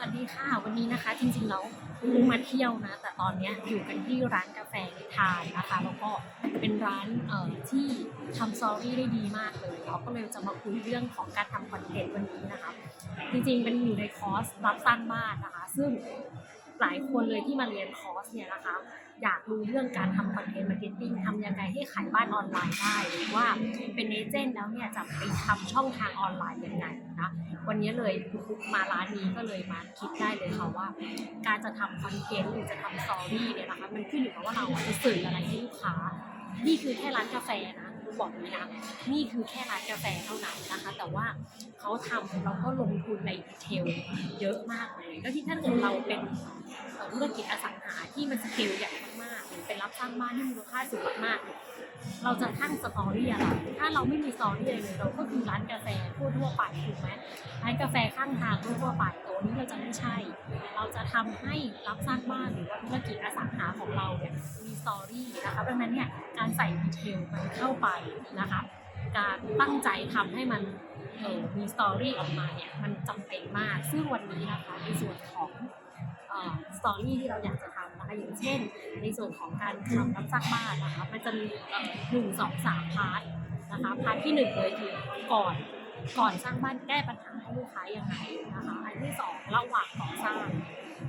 สวัสดีค่ะวันนี้นะคะจริงๆแล้วเพิ่งมาเที่ยวนะ แต่ตอนนี้อยู่กันที่ร้านกาแฟนิทานนะคะแล้วก็เป็นร้านเอ่อที่ทำซอรี่ได้ดีมากเลยเราก็เลยจะมาคุยเรื่องของการทำคอนเทนต์วันนี้นะคะจริงๆเป็นอยู่ในคอร์สรับสร้างบ้านนะคะ ซึ่งหลายคนเลยที่มาเรียนคอร์สเนี่ยนะคะ อยากรู้เรื่องการทำคอนเทนต์มาร์เก็ตติ้งทำย ขายบ้านออนไลน์ได้หรือว่าเป็นเอเจนต์แล้วเนี่ยจะไปทำช่องทางออนไลน์ยังไงนะวันนี้เลยมาร้านนี้ก็เลยมาคิดได้เลยค่ะว่า การจะทำคอนเทนต์หรือจะทำสตอรี่เนี่ยนะคะมันขึ้นอยู่กับว่าเราจะสื่ออะไรให้ลูกค้า นี่คือแค่ร้านกาแฟนะบอกเลยนะนี่คือแค่ร้านกาแฟเท่านั้นนะคะ แต่ว่าเขาทำแล้วก็ลงทุนในดีเทลเยอะมากเลยก็ที่ถ้าเกิดเราเป็น ธุรกิจอสังหาที่มันสเกลใหญ่มากๆหรือเป็นรับสร้างบ้านที่มูลค่าสูงมากๆเราจะทั้งสตอรี่อะไรถ้าเราไม่มีสตอรี่เลยเราก็คือร้านกาแฟทั่วไปถูกไหมร้านกาแฟข้างทางทั่วไปตัวนี้เราจะไม่ใช่ เราจะทำให้รับสร้างบ้านหรือว่าธุรกิจอสังหาของเราเนี่ยมีสตอรี่นะคะดังนั้นเนี่ยการใส่ดีเทลมันเข้าไปนะคะการตั้งใจทำให้มันมีสตอรี่ออกมาเนี่ยมันจำเป็นมาก ซึ่งวันนี้นะคะในส่วนของ สตอรี่ที่เราอยากจะทำนะคะอย่างเช่น ในส่วนของการทำรับสร้างบ้านนะคะมันจะมีหนึ่งสองสามพาร์ทนะคะพาร์ทที่หนึ่งเลยคือก่อนก่อนสร้างบ้านแก้ปัญหาให้ลูกค้ายังไงนะคะอันที่สองระหว่างก่อสร้าง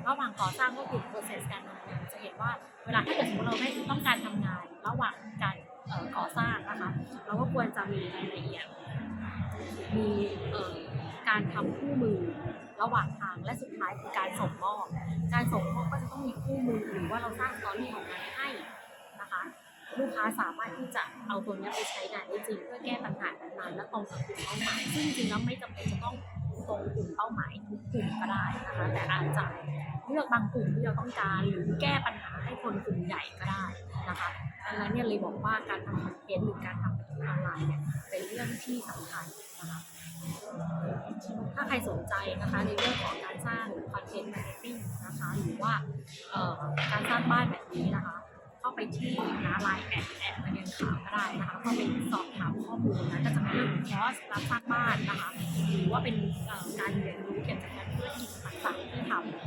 ระหว่างก่อสร้างก็คือ process การทำงานจะเห็นว่าเวลาถ้าเกิดสมมติเราไม่ต้องการทำงาน ระหว่างการ ก่อสร้างนะคะเราก็ควรจะมีรายละเอียด มีการทำคู่มือระหว่างทางและสุดท้ายคือการส่งมอบการส่งมอบก็จะต้องมีคู่มือหรือว่าเราสร้างตอรี่ของมันให้นะคะลูกค้าสามารถที่จะเอาตัวนี้ไปใช้งานได้จริงเพื่อแก้ปัญหานั้นๆและตรงกับกลุ่มเป้าหมายซึ่งจริงแล้วไม่จำเป็นจะต้องตรงกลุ่มเป้าหมายทุกกลุ่มก็ได้นะคะแต่อาจจะ เลือกบางกลุ่มที่เราต้องการหรือแก้ปัญหาให้คนกลุ่มใหญ่ก็ได้นะคะดังนั้นเนี่ยเลยบอกว่าการทำคอนเทนต์หรือการทำออนไลน์เนี่ยเป็นเรื่องที่สำคัญนะคะถ้าใครสนใจนะคะในเรื่องของการสร้างคอนเทนต์มาร์เก็ตติ้งนะคะหรือว่าการสร้างบ้านแบบนี้นะคะเข้าไปที่นะไลน์แอดแอดมาเรียนข่าวก็ได้นะคะเข้าไปสอบถามข้อมูลนะก็จะเป็นเรื่องของคอร์สรับสร้างบ้านนะคะหรือว่าเป็นการเรียนรู้เกี่ยวกับการธุรกิจต่างๆที่ทำ